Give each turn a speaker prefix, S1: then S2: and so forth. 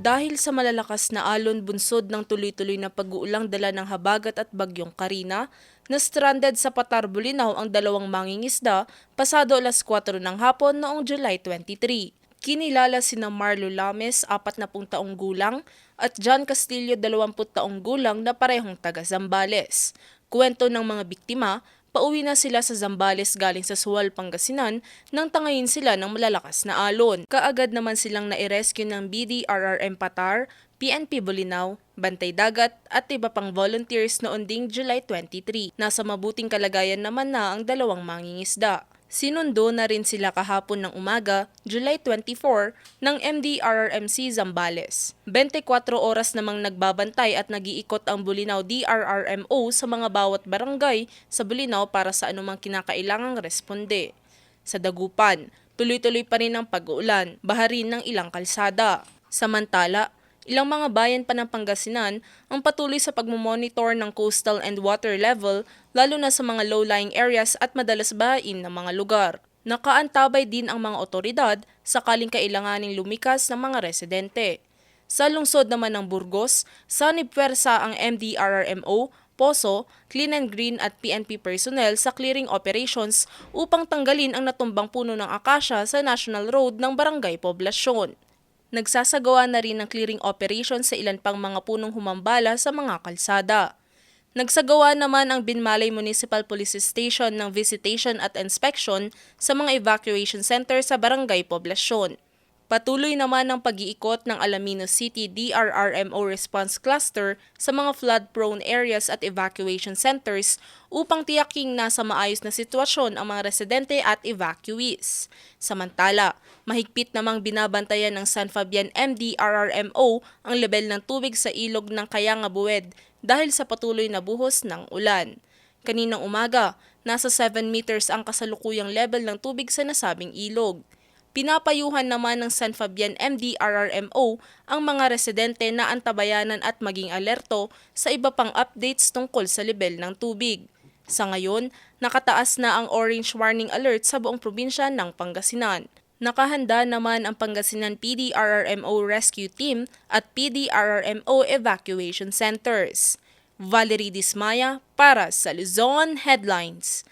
S1: Dahil sa malalakas na alon bunsod ng tuloy-tuloy na pag-uulang dala ng habagat at bagyong Karina, na stranded sa Patar, Bulinaw ang dalawang mangingisda pasado alas 4 ng hapon noong July 23. Kinilala sina Marlo Lames, 40 taong gulang, at John Castillo, 20 taong gulang na parehong taga Zambales. Kwento ng mga biktima, pauwi na sila sa Zambales galing sa Suwal, Pangasinan nang tangayin sila ng malalakas na alon. Kaagad naman silang nairescue ng BDRRM Patar, PNP Bulinaw, Bantay Dagat at iba pang volunteers noon ding July 23. Nasa mabuting kalagayan naman na ang dalawang mangingisda. Sinundo na rin sila kahapon ng umaga, July 24, ng MDRRMC Zambales. 24 oras namang nagbabantay at nag-iikot ang Bulinaw DRRMO sa mga bawat barangay sa Bulinaw para sa anumang kinakailangang responde. Sa Dagupan, tuloy-tuloy pa rin ang pag-uulan, baharin ng ilang kalsada. Samantala, ilang mga bayan pa ng Pangasinan ang patuloy sa pagmumonitor ng coastal and water level lalo na sa mga low-lying areas at madalas bahain ng mga lugar. Nakaantabay din ang mga otoridad sakaling kailanganing lumikas ng mga residente. Sa lungsod naman ng Burgos, sanib pwersa ang MDRRMO, POSO, Clean and Green at PNP personnel sa clearing operations upang tanggalin ang natumbang puno ng akasya sa National Road ng Barangay Poblasyon. Nagsasagawa na rin ng clearing operation sa ilan pang mga punong humambala sa mga kalsada. Nagsagawa naman ang Binmalay Municipal Police Station ng visitation at inspection sa mga evacuation center sa Barangay Poblasyon. Patuloy naman ang pag-iikot ng Alaminos City DRRMO Response Cluster sa mga flood-prone areas at evacuation centers upang tiyaking nasa maayos na sitwasyon ang mga residente at evacuees. Samantala, mahigpit namang binabantayan ng San Fabian MDRRMO ang level ng tubig sa ilog ng Kayanga Buwed dahil sa patuloy na buhos ng ulan. Kaninang umaga, nasa 7 meters ang kasalukuyang level ng tubig sa nasabing ilog. Pinapayuhan naman ng San Fabian MDRRMO ang mga residente na antabayanan at maging alerto sa iba pang updates tungkol sa level ng tubig. Sa ngayon, nakataas na ang orange warning alert sa buong probinsya ng Pangasinan. Nakahanda naman ang Pangasinan PDRRMO Rescue Team at PDRRMO Evacuation Centers. Valerie Dismaya para sa Luzon Headlines.